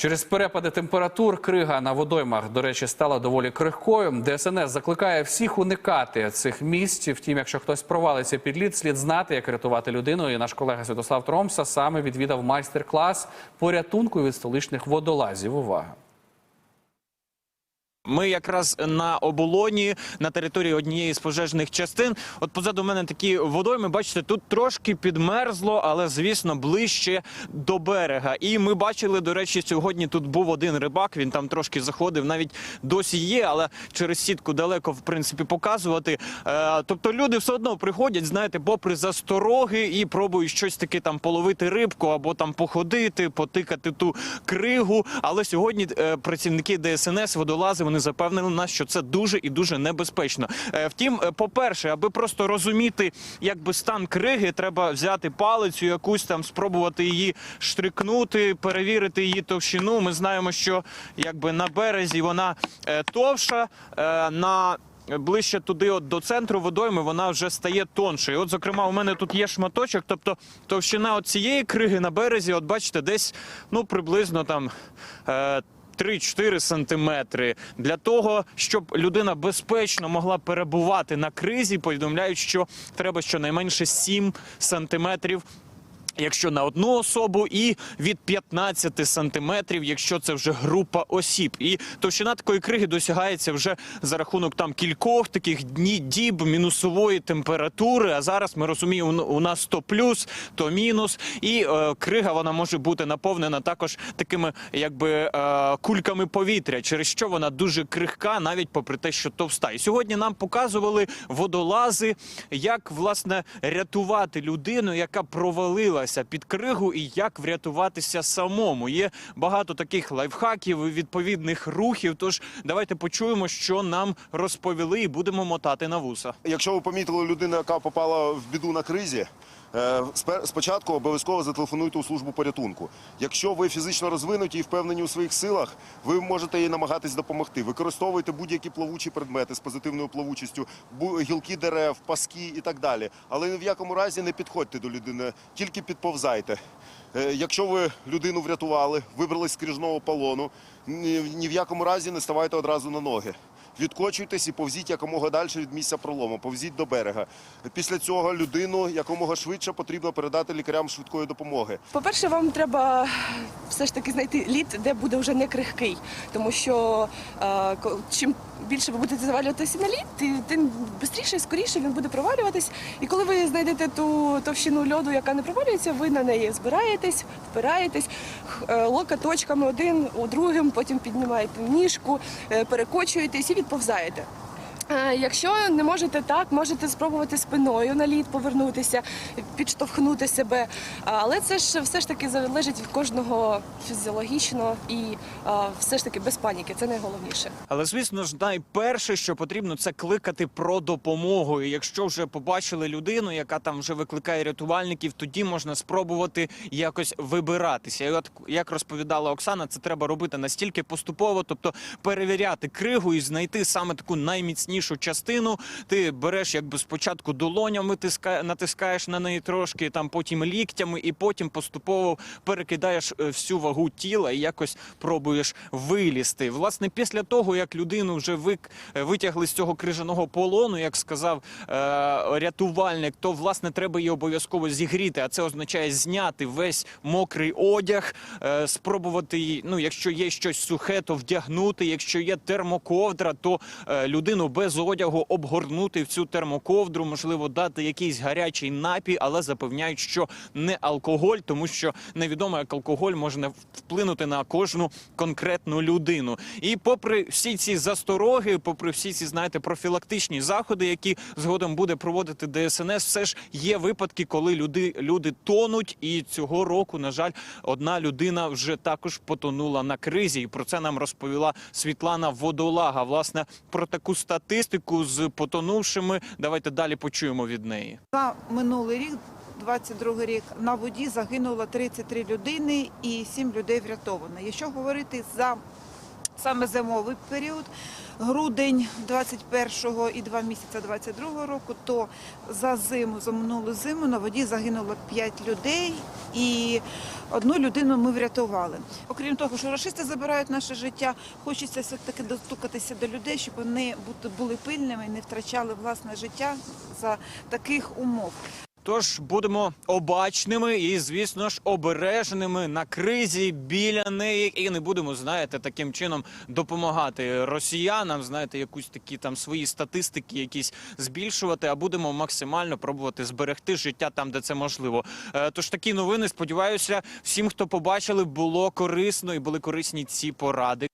Через перепади температур крига на водоймах, до речі, стала доволі крихкою. ДСНС закликає всіх уникати цих місць. Втім, якщо хтось провалиться під лід, слід знати, як рятувати людину. І наш колега Святослав Тромса саме відвідав майстер-клас по рятунку від столичних водолазів. Увага! Ми якраз на оболоні на території однієї з пожежних частин. От позаду мене такі водойми. Бачите, тут трошки підмерзло, але звісно ближче до берега. І ми бачили, до речі, сьогодні тут був один рибак. Він там трошки заходив, навіть досі є, але через сітку далеко в принципі показувати. Е, тобто люди все одно приходять, знаєте, попри застороги і пробують щось таке там половити рибку або там походити, потикати ту кригу. Але сьогодні е, працівники ДСНС водолази вони запевнили нас, що це дуже і дуже небезпечно. Е, Втім, е, по-перше, аби просто розуміти, якби стан криги, треба взяти палицю, якусь там спробувати її штрикнути, перевірити її товщину. Ми знаємо, що якби на березі вона е, товша, на Ближче туди, от до центру водойми, вона вже стає тоншою. От, зокрема, у мене тут є шматочок, тобто товщина от цієї криги на березі, от бачите, десь ну приблизно там. Е, 3-4 сантиметри для того, щоб людина безпечно могла перебувати на кризі. Повідомляють, що треба щонайменше 7 сантиметрів. Якщо на одну особу, і від 15 сантиметрів, якщо це вже група осіб, і товщина такої криги досягається вже за рахунок там кількох таких дні діб мінусової температури. А зараз ми розуміємо, у нас то плюс, то мінус, і е, крига вона може бути наповнена також такими, якби е, кульками повітря, через що вона дуже крихка, навіть попри те, що товста. І сьогодні нам показували водолази, як власне рятувати людину, яка провалилася під кригу, і як врятуватися самому. Є багато таких лайфхаків, і відповідних рухів. Тож давайте почуємо, що нам розповіли, і будемо мотати на вуса. Якщо ви помітили людину, яка попала в біду на кризі, спочатку обов'язково зателефонуйте у службу порятунку. Якщо ви фізично розвинуті і впевнені у своїх силах, ви можете їй намагатись допомогти. Використовуйте будь-які плавучі предмети з позитивною плавучістю, гілки дерев, паски і так далі. Але ні в якому разі не підходьте до людини, тільки підповзайте. Е, Якщо ви людину врятували, вибрались з крижного полону, ні в якому разі не ставайте одразу на ноги. Відкочуйтесь і повзіть якомога далі від місця пролому, повзіть до берега. Після цього людину якомога швидше потрібно передати лікарям швидкої допомоги. По-перше, вам треба все ж таки знайти лід, де буде вже не крихкий. Тому що е, чим більше ви будете завалюватися на лід, тим швидше і скоріше він буде провалюватись. І коли ви знайдете ту товщину льоду, яка не провалюється, ви на неї збираєтесь, впираєтесь е, локоточками один у другим, потім піднімаєте ніжку, е, перекочуєтесь і відповзаєте. Е, Якщо не можете так, можете спробувати спиною на лід повернутися, підштовхнути себе. Але це ж все ж таки залежить від кожного фізіологічно і все ж таки без паніки. Це найголовніше. Але звісно ж, найперше, що потрібно, це кликати про допомогу. І якщо вже побачили людину, яка там вже викликає рятувальників, тоді можна спробувати якось вибиратися. І от як розповідала Оксана, це треба робити настільки поступово, тобто перевіряти кригу і знайти саме таку найміцнішу частину. Ти береш якби спочатку долонями тиска, натискаєш на неї трошки, там потім ліктями, і потім поступово перекидаєш е, всю вагу тіла і якось пробуєш вилізти. Власне, після того як людину вже вик, е, витягли з цього крижаного полону, як сказав е, рятувальник, то власне треба її обов'язково зігріти. А це означає зняти весь мокрий одяг, е, спробувати її, ну, якщо є щось сухе, то вдягнути. Якщо є термоковдра, то е, людину без одягу обгорнути в цю термоковдру, можливо, дати якийсь гарячий напій, але запевняють, що не алкоголь, тому що невідомо, як алкоголь може вплинути на кожну конкретну людину. І попри всі ці застороги, попри всі ці знаєте профілактичні заходи, які згодом буде проводити ДСНС, все ж є випадки, коли люди, люди тонуть. І цього року, на жаль, одна людина вже також потонула на кризі. І про це нам розповіла Світлана Водолага. Власне про таку статистику з потонувшими. Давайте далі почуємо від неї. За минулий рік, 22 рік, на воді загинуло 33 людини і 7 людей врятовано. Якщо говорити за Саме зимовий період, грудень 21-го і два місяці 22-го року, то за зиму, за минулу зиму на воді загинуло 5 людей і одну людину ми врятували. Окрім того, що рашисти забирають наше життя, хочеться все-таки достукатися до людей, щоб вони були пильними і не втрачали власне життя за таких умов. Тож будемо обачними і, звісно ж, обережними на кризі біля неї, і не будемо, знаєте, таким чином допомагати росіянам, знаєте, якусь такі там свої статистики, якісь збільшувати, а будемо максимально пробувати зберегти життя там, де це можливо. Е, Тож такі новини, сподіваюся, всім, хто побачили, було корисно і були корисні ці поради.